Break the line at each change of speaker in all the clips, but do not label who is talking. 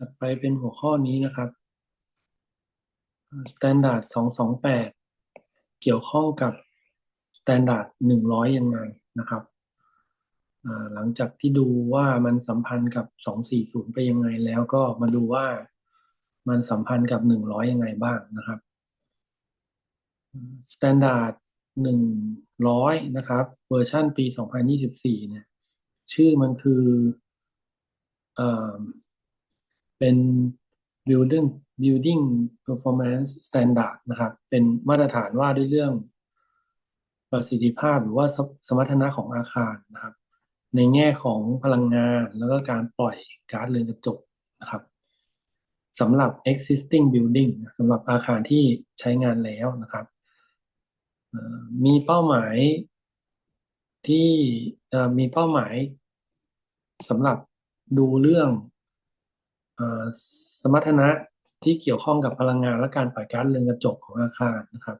ถัดไปเป็นหัวข้อนี้นะครับ Standard 228 เกี่ยวข้องกับ Standard 100 ยังไงนะครับ หลังจากที่ดูว่ามันสัมพันธ์กับ 240 ไปยังไงแล้วก็มาดูว่ามันสัมพันธ์กับ 100 ยังไงบ้างนะครับ Standard 100 นะครับ เวอร์ชันปี 2024 เนี่ย ชื่อมันคือ เป็น building building performance standard นะครับ เป็นมาตรฐานว่าด้วยเรื่องประสิทธิภาพหรือว่าสมรรถนะของอาคารนะครับ ในแง่ของพลังงานแล้วก็การปล่อยก๊าซเรือนกระจกนะครับสำหรับ existing building สำหรับอาคารที่ใช้งานแล้วนะครับ มีเป้าหมายที่มีเป้าหมายสำหรับดูเรื่อง สมรรถนะที่เกี่ยวข้องกับพลังงานและการปล่อยก๊าซเรือนกระจกของอาคารนะครับ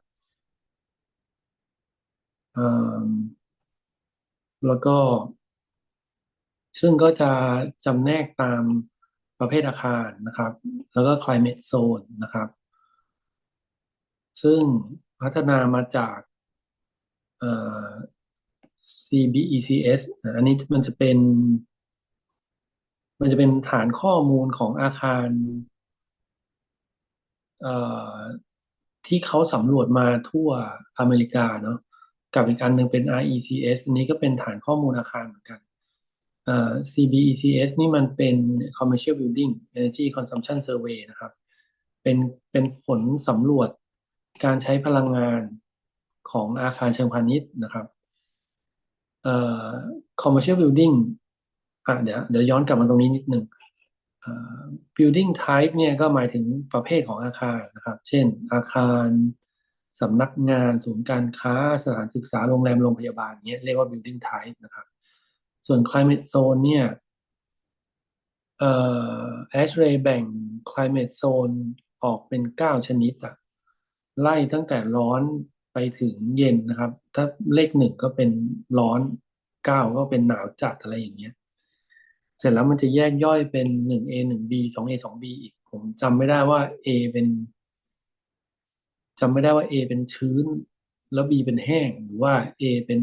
แล้วก็ ซึ่งก็จะจำแนกตามประเภทอาคารนะครับ แล้วก็ climate zone นะครับ ซึ่งพัฒนามาจาก CBECS อันนี้มันจะเป็น มันจะเป็นฐานข้อมูลของอาคารที่เขาสำรวจมาทั่วอเมริกาเนาะกับอีกอันหนึ่งเป็น RECS อันนี้ก็เป็นฐานข้อมูลอาคารเหมือนกัน CBECS นี่มันเป็น Commercial Building Energy Consumption Survey นะครับ เป็นเป็นผลสำรวจการใช้พลังงานของอาคารเชิงพาณิชย์นะครับ commercial building อะเดี๋ยวเดี๋ยวย้อนกลับมาตรงนี้นิดหนึ่ง building type เนี่ยก็หมายถึงประเภทของอาคารนะครับ เช่น อาคารสำนักงานศูนย์การค้าสถานศึกษาโรงแรมโรงพยาบาลเนี้ยเรียกว่า building type นะครับ ส่วน climate zone เนี่ยเอ่อ ASHRAE แบ่ง climate zone ออกเป็นเก้าชนิดอะไล่ตั้งแต่ร้อนไปถึงเย็นนะครับ ถ้าเลขหนึ่งก็เป็นร้อนเก้าก็เป็นหนาวจัดอะไรอย่างเงี้ย เสร็จแล้วมันจะแยกย่อยเป็นหนึ่ง A หนึ่ง B สอง A สอง B อีก ผมจำไม่ได้ว่า A เป็นจำไม่ได้ว่า A เป็นชื้น แล้ว B เป็นแห้ง หรือว่า A เป็น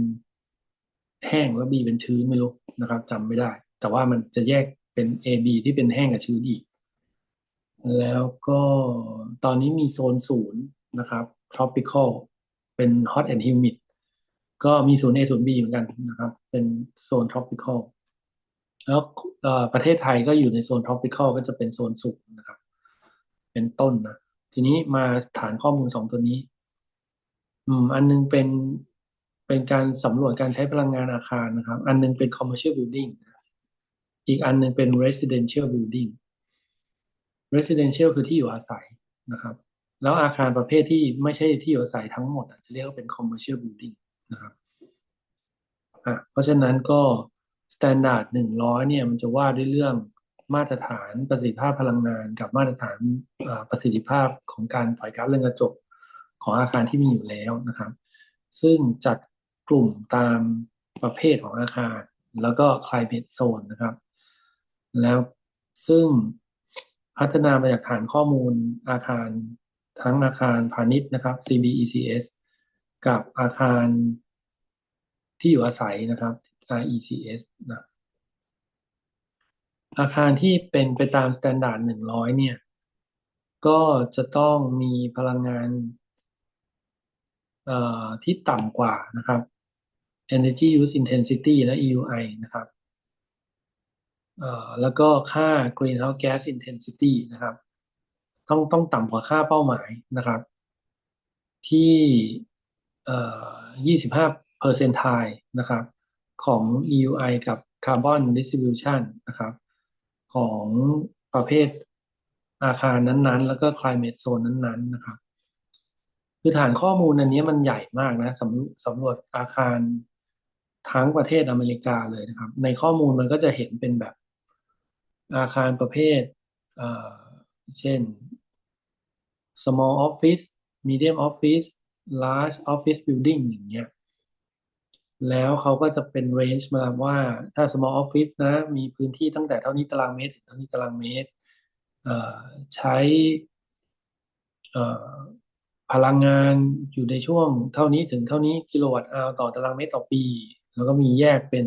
แห้งแล้ว B เป็นชื้นไม่รู้นะครับจำไม่ได้ แต่ว่ามันจะแยกเป็น A B ที่เป็นแห้งกับชื้นอีก แล้วก็ตอนนี้มีโซนศูนย์นะครับ tropical เป็น hot and humid ก็มีศูนย์ A ศูนย์ B เหมือนกันนะครับ เป็นโซน tropical แล้วประเทศไทยก็อยู่ในโซน tropical ก็จะเป็นโซนสุกนะครับ เป็นต้นนะทีนี้มาฐานข้อมูลสองตัวนี้ อืม อันนึงเป็นเป็นการสำรวจการใช้พลังงานอาคารนะครับ อันนึงเป็น commercial building อีกอันนึงเป็น residential building residential คือที่อยู่อาศัยนะครับ แล้วอาคารประเภทที่ไม่ใช่ที่อยู่อาศัยทั้งหมดจะเรียกว่าเป็น commercial building นะครับอะเพราะฉะนั้นก็ standard หนึ่งร้อยเนี่ยมันจะว่าด้วยเรื่องมาตรฐานประสิทธิภาพพลังงาน กับมาตรฐานประสิทธิภาพของการปล่อยก๊าซเรือนกระจกของอาคารที่มีอยู่แล้วนะครับ ซึ่งจัดกลุ่มตามประเภทของอาคาร แล้วก็ climate zone นะครับ แล้วซึ่งพัฒนามาจากฐานข้อมูลอาคารทั้งอาคารพาณิชย์นะครับ CBECS กับอาคารที่อยู่อาศัยนะครับ RECS นะอาคารที่เป็นไปตามมาตรฐาน100เนี่ย ก็จะต้องมีพลังงานที่ต่ำกว่านะครับ Energy Use Intensity และ EUI นะครับแล้วก็ค่า Greenhouse Gas Intensity นะครับ ต้องต้องต่ำกว่าค่าเป้าหมายนะครับ ที่ 25 percentile นะครับ ของ EUI กับ Carbon Distribution นะครับ ของประเภทอาคารนั้นๆ แล้วก็ climate zone นั้นๆ นะครับ คือฐานข้อมูลอันนี้มันใหญ่มากนะสำสำรวจอาคารทั้งประเทศอเมริกาเลยนะครับ ในข้อมูลมันก็จะเห็นเป็นแบบอาคารประเภทเช่น small office medium office large office building อย่างเงี้ย แล้วเขาก็จะเป็น range มาว่าถ้า small office นะ มีพื้นที่ตั้งแต่เท่านี้ตารางเมตรถึงเท่านี้ตารางเมตรใช้พลังงานอยู่ในช่วงเท่านี้ถึงเท่านี้กิโลวัตต์อาวต่อตารางเมตรต่อปี แล้วก็มีแยกเป็น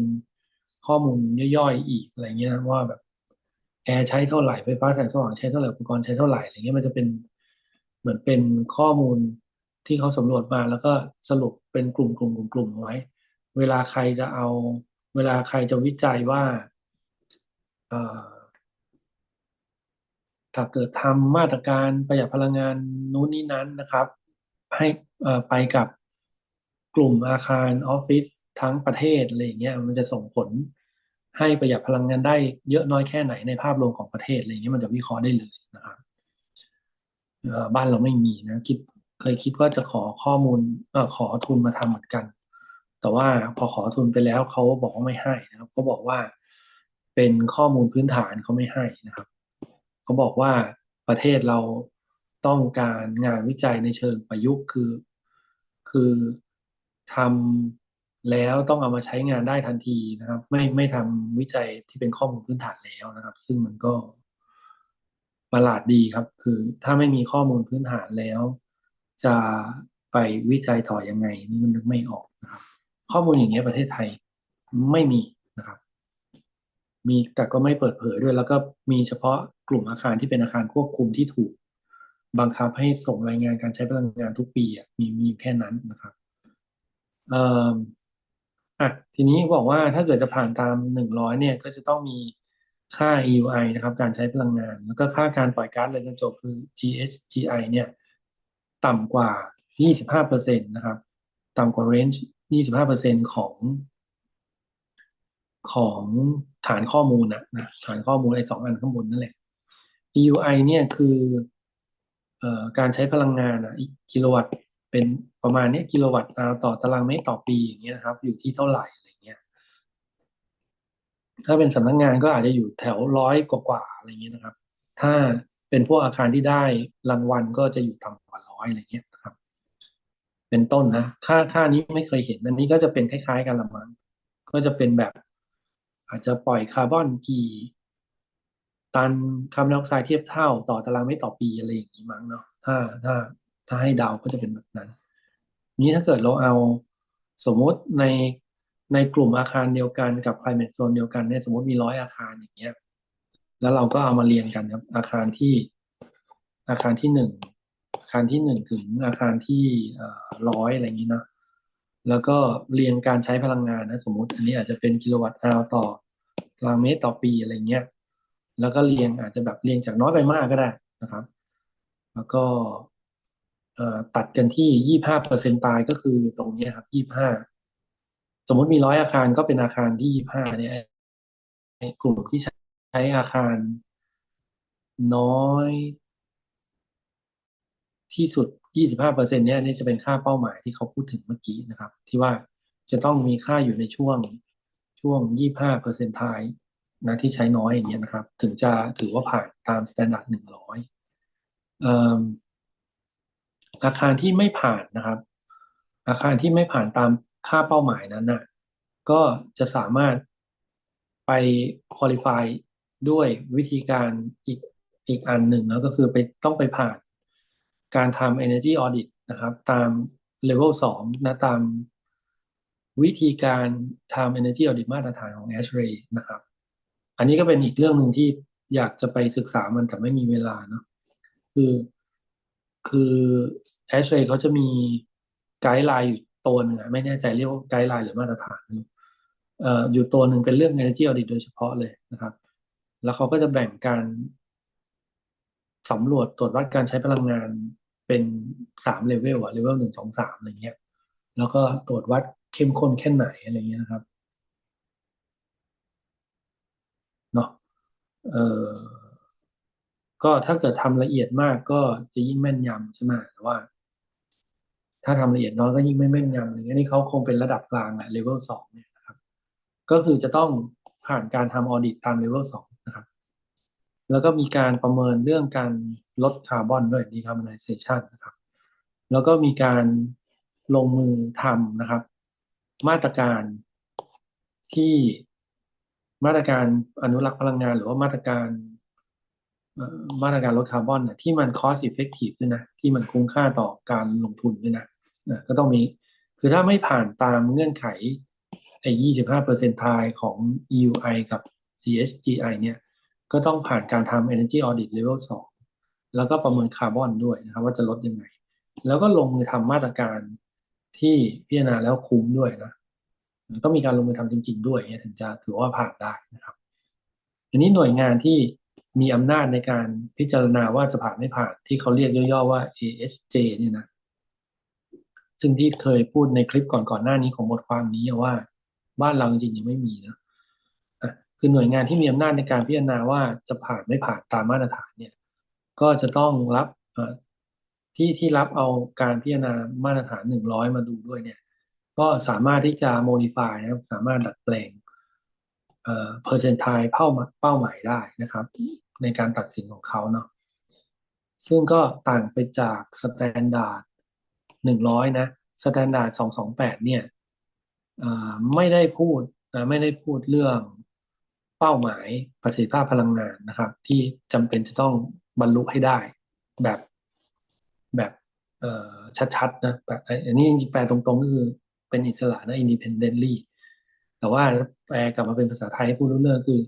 ข้อมูลย่อยๆอีกอะไรเงี้ยว่าแบบแอร์ใช้เท่าไหร่ไฟฟ้าแสงสว่างใช้เท่าไหร่อุปกรณ์ใช้เท่าไหร่อะไรเงี้ยมันจะเป็นเหมือนเป็นข้อมูลที่เขาสำรวจมาแล้วก็สรุปเป็นกลุ่มกลุ่มกลุ่มกลุ่มไว้ เวลาใครจะเอา เวลาใครจะวิจัยว่าถ้าเกิดทำมาตรการประหยัดพลังงานนู้นนี้นั้นนะครับ ให้ไปกับกลุ่มอาคารออฟฟิศทั้งประเทศอะไรอย่างเงี้ยมันจะส่งผลให้ประหยัดพลังงานได้เยอะน้อยแค่ไหนในภาพรวมของประเทศอะไรอย่างเงี้ยมันจะวิเคราะห์ได้เลยนะครับบ้านเราไม่มีนะคิดเคยคิดว่าจะขอข้อมูลอขอทุนมาทำเหมือนกัน แต่ว่าพอขอทุนไปแล้วเขาบอกว่าไม่ให้นะครับเขาบอกว่าเป็นข้อมูลพื้นฐานเขาไม่ให้นะครับเขาบอกว่าประเทศเราต้องการงานวิจัยในเชิงประยุกต์คือ คือทำแล้วต้องเอามาใช้งานได้ทันทีนะครับ ไม่ไม่ทำวิจัยที่เป็นข้อมูลพื้นฐานแล้วนะครับ ซึ่งมันก็ประหลาดดีครับ คือถ้าไม่มีข้อมูลพื้นฐานแล้ว จะไปวิจัยต่อยังไง นี่มันนึกไม่ออกนะครับ ข้อมูลอย่างเงี้ยประเทศไทยไม่มีนะครับ มีแต่ก็ไม่เปิดเผยด้วย แล้วก็มีเฉพาะกลุ่มอาคารที่เป็นอาคารควบคุมที่ถูก บังคับให้ส่งรายงานการใช้พลังงานทุกปีอะมีมีแค่นั้นนะครับเอ่ออะทีนี้บอกว่าถ้าเกิดจะผ่านตามหนึ่งร้อยเนี่ย ก็จะต้องมีค่า EUI นะครับ การใช้พลังงาน แล้วก็ค่าการปล่อยก๊าซเรือนกระจกคือ GHGI เนี่ย ต่ำกว่า 25%นะครับ ต่ำกว่า range 25%ของของฐานข้อมูลนะนะฐานข้อมูลไอ้สองอันข้างบนนั่นแหละ EUI เนี่ยคือเอ่อการใช้พลังงานอะกิโลวัตต์เป็นประมาณนี้กิโลวัตต์ต่อตารางเมตรต่อปีอย่างเงี้ยนะครับ อยู่ที่เท่าไหร่อะไรเงี้ย ถ้าเป็นสำนักงานก็อาจจะอยู่แถวร้อยกว่าๆอะไรเงี้ยนะครับ ถ้าเป็นพวกอาคารที่ได้รางวัลก็จะอยู่ต่ำกว่าร้อยอะไรเงี้ย เป็นต้นนะค่าค่านี้ไม่เคยเห็นอันนี้ก็จะเป็นคล้ายๆกันละมั้งก็จะเป็นแบบ อาจจะปล่อยคาร์บอนกี่ตันคาร์บอนไดออกไซด์เทียบเท่าต่อตารางเมตรต่อปีอะไรอย่างนี้มั้งเนาะถ้าถ้าถ้าให้เดาก็จะเป็นแบบนั้น นี้ถ้าเกิดเราเอาสมมติในในกลุ่มอาคารเดียวกันกับ climate zone เดียวกันเนี่ยสมมติมีร้อยอาคารอย่างเงี้ย แล้วเราก็เอามาเรียงกันครับ อาคารที่อาคารที่หนึ่ง คารที่หนึ่งถึงอาคารที่ร้อยอะไรอย่างนี้นะแล้วก็เรียงการใช้พลังงานนะสมมติอันนี้อาจจะเป็นกิโลวัตต์อาวต่อตารางเมตรต่อปีอะไรเงี้ยแล้วก็เรียงอาจจะแบบเรียงจากน้อยไปมากก็ได้นะครับ แล้วก็ตัดกันที่ยี่ห้าเปอร์เซ็นตายก็คือตรงนี้ครับยี่ห้าสมมติมีร้อยอาคารก็เป็นอาคารที่ยี่ห้าเนี่ยกลุ่มที่ใช้อาคารน้อย ที่สุด 25เปอร์เซ็นต์เนี่ยนี่จะเป็นค่าเป้าหมายที่เขาพูดถึงเมื่อกี้นะครับ ที่ว่าจะต้องมีค่าอยู่ในช่วงช่วง 25เปอร์เซ็นต์ทายนะที่ใช้น้อยอย่างเงี้ยนะครับ ถึงจะถือว่าผ่านตามสแตนดาร์ด100อาคารที่ไม่ผ่านนะครับ อาคารที่ไม่ผ่านตามค่าเป้าหมายนั้นนะก็จะสามารถไปคุริฟายด้วยวิธีการอีกอีกอันหนึ่งแล้วก็คือไปต้องไปผ่าน การทำ energy audit นะครับ ตาม level 2นะตามวิธีการทำ energy audit มาตรฐานของ ASHRAE นะครับ อันนี้ก็เป็นอีกเรื่องหนึ่งที่อยากจะไปศึกษามันแต่ไม่มีเวลาเนาะคือคือ ASHRAE เขาจะมีไกด์ไลน์อยู่ตัวหนึ่งไม่แน่ใจเรียกว่าไกด์ไลน์หรือมาตรฐานเอ่ออยู่ตัวหนึ่งเป็นเรื่อง energy audit โดยเฉพาะเลยนะครับ แล้วเขาก็จะแบ่งการ สำรวจตรวจวัดการใช้พลังงานเป็นสามเลเวลอะเลเวลหนึ่งสองสามอะไรเงี้ย แล้วก็ตรวจวัดเข้มข้นแค่ไหนอะไรเงี้ยนะครับเนาะเออก็ถ้าเกิดทำละเอียดมากก็จะยิ่งแม่นยำใช่ไหมแต่ว่า ถ้าทำละเอียดน้อยก็ยิ่งไม่แม่นยำอย่างนี้นี่เขาคงเป็นระดับกลางอะเลเวลสองเนี่ยนะครับ ก็คือจะต้องผ่านการทำออดิตตามเลเวลสอง แล้วก็มีการประเมินเรื่องการลดคาร์บอนด้วย decarbonization นะครับ แล้วก็มีการลงมือทำนะครับ มาตรการที่มาตรการอนุรักษ์พลังงาน หรือว่ามาตรการมาตรการลดคาร์บอนนะที่มัน cost effective ด้วยนะที่มันคุ้มค่าต่อการลงทุนด้วยนะนะก็ต้องมีคือถ้าไม่ผ่านตามเงื่อนไขไอ้ยี่สิบห้าเปอร์เซ็นต์ทายของ EUI กับ GSGI เนี่ย ก็ต้องผ่านการทำ Energy Audit Level 2 แล้วก็ประเมินคาร์บอนด้วยนะครับว่าจะลดยังไง แล้วก็ลงมือทำมาตรการที่พิจารณาแล้วคุ้มด้วยนะต้องมีการลงมือทำจริง ๆ ด้วยถึงจะถือว่าผ่านได้นะครับอันนี้หน่วยงานที่มีอำนาจในการพิจารณาว่าจะผ่านไม่ผ่านที่เขาเรียกย่อๆว่า ASJ เนี่ยนะซึ่งที่เคยพูดในคลิปก่อนๆหน้านี้ของบทความนี้ว่าบ้านเราจริงๆยังไม่มีนะ คือหน่วยงานที่มีอำนาจในการพิจารณาว่าจะผ่านไม่ผ่านตามมาตรฐานเนี่ย ก็จะต้องรับที่ที่รับเอาการพิจารณามาตรฐานหนึ่งร้อยมาดูด้วยเนี่ย ก็สามารถที่จะ modify นะครับสามารถดัดแปลงเอ่อ percentile เป้าเป้าหมายได้นะครับ ในการตัดสินของเขาเนาะซึ่งก็ต่างไปจากสแตนดาร์ดหนึ่งร้อยนะสแตนดาร์ดสองสองแปดเนี่ยไม่ได้พูดไม่ได้พูดเรื่อง เป้าหมายประสิทธิภาพพลังงานนะครับ ที่จำเป็นจะต้องบรรลุให้ได้แบบแบบชัดๆนะแบบอันนี้แปลตรงๆก็คือเป็นอิสระนะ independently แต่ว่าแปลกลับมาเป็นภาษาไทยให้ผู้รู้เรื่องคือ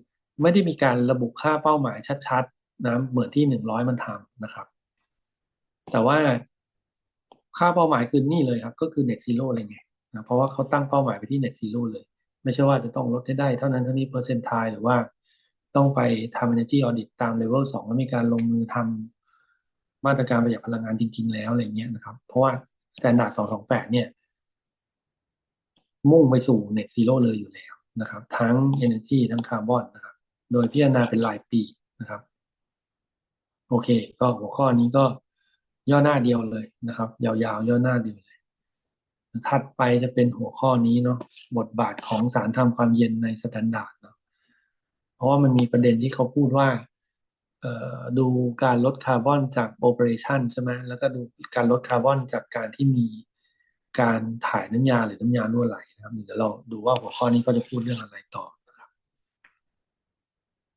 ไม่ได้มีการระบุค่าเป้าหมายชัดๆนะเหมือนที่หนึ่งร้อยมันทำนะครับ แต่ว่าค่าเป้าหมายคือนี่เลยครับ ก็คือ net zero อะไรไงนะเพราะว่าเขาตั้งเป้าหมายไปที่ net zero เลย ไม่ใช่ว่าจะต้องลดให้ได้เท่านั้นเท่านี้เปอร์เซ็นต์ทายหรือว่าต้องไปทำ energy audit ตาม level สองแล้วมีการลงมือทำมาตรการประหยัดพลังงานจริง ๆ แล้วอะไรเงี้ยนะครับ เพราะว่า standard 228เนี่ย มุ่งไปสู่ net zero เลยอยู่แล้วนะครับ ทั้ง energy ทั้งคาร์บอนนะครับ โดยพิจารณาเป็นรายปีนะครับ โอเค ก็หัวข้อนี้ก็ย่อหน้าเดียวเลยนะครับ ยาวๆ ย่อหน้าเดียวเลย ถัดไปจะเป็นหัวข้อนี้เนาะบทบาทของสารทำความเย็นในสแตนดาร์ดเนาะเพราะว่ามันมีประเด็นที่เขาพูดว่าดูการลดคาร์บอนจากโอเปอเรชันใช่ไหมแล้วก็ดูการลดคาร์บอนจากการที่มีการถ่ายน้ำยาหรือน้ำยารั่วไหลนะครับเดี๋ยวเราดูว่าหัวข้อนี้ก็จะพูดเรื่องอะไรต่อ